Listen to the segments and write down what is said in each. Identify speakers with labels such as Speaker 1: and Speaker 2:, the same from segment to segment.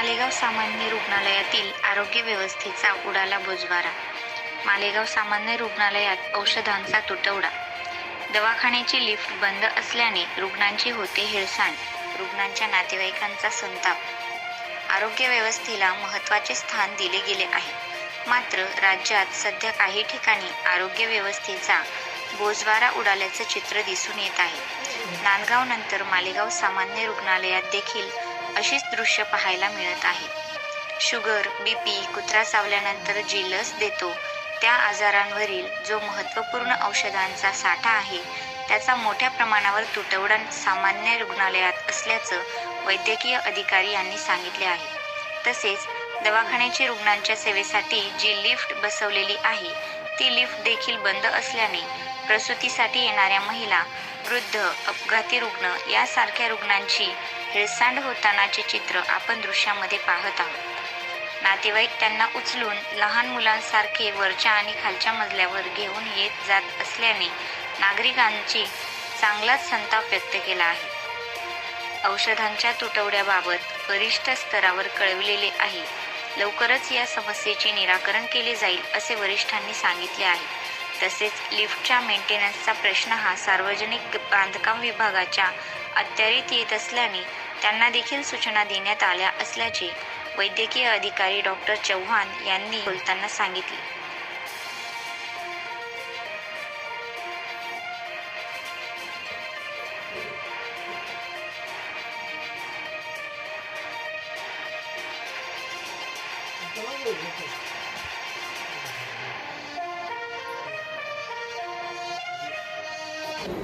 Speaker 1: मालेगाव सामान्य रुग्णालयातील आरोग्य व्यवस्थेचा उडाला बोजवारा. मालेगाव सामान्य रुग्णालयात औषधांचा तुटवडा. दवाखान्याची लिफ्ट बंद असल्याने रुग्णांची होते हेळसांड रुग्णांच्या नातेवाईकांचा संताप. आरोग्य व्यवस्थेला महत्त्वाचे स्थान दिले गेले आहे. मात्र राज्यात सध्या काही ठिकाणी आरोग्य व्यवस्थेचा बोजवारा उडाल्याचं चित्र दिसून येत आहे. नांदगाव नंतर मालेगाव सामान्य रुग्णालयात देखील अशीच दृश्य पाहायला मिळत आहे. शुगर बी पी कुत्रा चावल्यानंतर जी लस देतो त्या आजारांवरील जो महत्त्वपूर्ण औषधांचा साठा आहे त्याचा मोठ्या प्रमाणावर तुटवडा सामान्य रुग्णालयात असल्याचं वैद्यकीय अधिकारी यांनी सांगितले आहे. तसेच दवाखान्याची रुग्णांच्या सेवेसाठी जी लिफ्ट बसवलेली आहे ती लिफ्ट देखील बंद असल्याने प्रसूतीसाठी येणाऱ्या महिला वृद्ध अपघाती रुग्ण यासारख्या रुग्णांची हेळसांड होतानाचे चित्र आपण दृश्यामध्ये पाहत आहोत. नातेवाईक त्यांना उचलून लहान मुलांसारखे वरच्या आणि खालच्या मजल्यावर घेऊन येत जात असल्याने नागरिकांची चांगलाच संताप व्यक्त केला आहे. औषधांच्या तुटवड्याबाबत वरिष्ठ स्तरावर कळविलेले आहे. लवकरच या समस्येचे निराकरण केले जाईल असे वरिष्ठांनी सांगितले आहे. तसेच लिफ्टच्या मेंटेनन्सचा प्रश्न हा सार्वजनिक बांधकाम विभागाच्या अखत्यारीत येत असल्याने त्यांना देखील सूचना देण्यात आल्या असल्याचे वैद्यकीय अधिकारी डॉक्टर चव्हाण यांनी बोलताना सांगितले.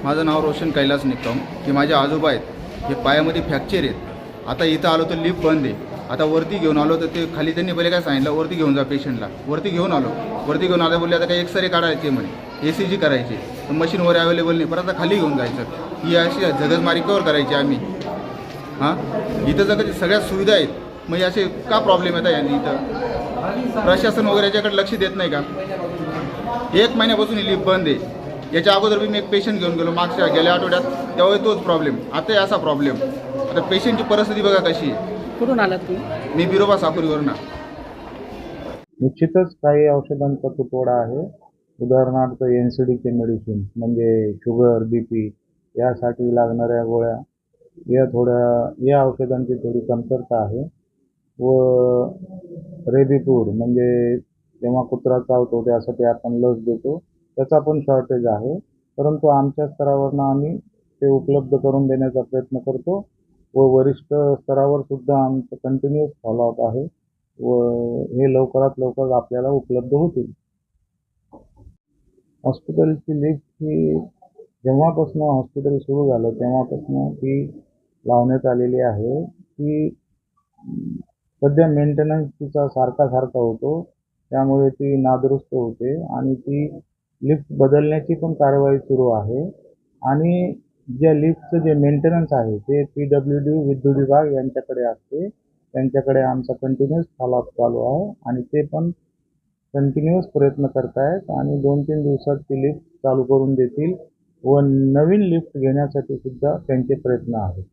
Speaker 2: माझं नाव रोशन कैलास निकम. की माझे आजोबा आहेत. हे पायामध्ये फ्रॅक्चर आहेत. आता इथं आलो तर लिफ्ट बंद आहे. आता वरती घेऊन आलो तर ते खाली त्यांनी पहिले काय सांगितलं? वरती घेऊन जा पेशंटला. वरती घेऊन आलो. वरती घेऊन आलं बोलले आता काही एक्सरे काढायचे म्हणे. ए सी जी करायची. तर मशीनवर अवेलेबल नाही. पण आता खाली घेऊन जायचं. ही अशी जगजमारी कवर करायची आम्ही. हां? इथं जर कधी सगळ्या सुविधा आहेत. मग असे का प्रॉब्लेम येतात यांनी इथं? प्रशासन वगैरे याच्याकडे लक्ष देत नाही का? एक महिन्यापासून ही लिफ्ट बंद आहे. याच्या अगोदर मी एक पेशंट घेऊन गेलो मागच्या गेल्या आठवड्यात. तेव्हा तोच प्रॉब्लेम आताही असा प्रॉब्लेम आता पेशंटची परिस्थिती बघा कशी आहे.
Speaker 3: कुठून आलात तुम्ही?
Speaker 2: मी बिरोबा साकुरीवरून
Speaker 4: निश्चितच काही औषधांचा तुटवडा आहे. उदाहरणार्थ एन सी डीचे मेडिसिन म्हणजे शुगर बी पी यासाठी लागणाऱ्या गोळ्या या थोड्या या औषधांची थोडी कमतरता आहे. व रेबीपूर म्हणजे जेव्हा कुत्रा चावतो त्यासाठी आपण लस देतो. त्याचा पण शॉर्टेज आहे. परंतु आमच्या स्तरावरनं आम्ही ते उपलब्ध करून देण्याचा प्रयत्न करतो व वरिष्ठ स्तरावर सुद्धा आमचं कंटिन्युअस फॉलोअप आहे व हे लवकरात लवकर आपल्याला उपलब्ध होतील. हॉस्पिटलची लिफ्ट ही जेव्हापासून हॉस्पिटल सुरू झालं तेव्हापासून ती लावण्यात आलेली आहे. ती सध्या मेंटेनन्स तिचा सारखा सारखा होतो. त्यामुळे ती नादुरुस्त होते आणि ती लिफ्ट बदलण्याची पण कारवाई सुरू आहे. आणि ज्या लिफ्टचं जे मेंटेनन्स आहे ते पी डब्ल्यू डी विद्युत विभाग यांच्याकडे असते. त्यांच्याकडे आमचा कंटिन्युअस फॉलोअप चालू आहे आणि ते पण कंटिन्युअस प्रयत्न करतायत आणि दोन तीन दिवसात ती लिफ्ट चालू करून देतील व नवीन लिफ्ट घेण्यासाठी सुद्धा त्यांचे प्रयत्न आहेत.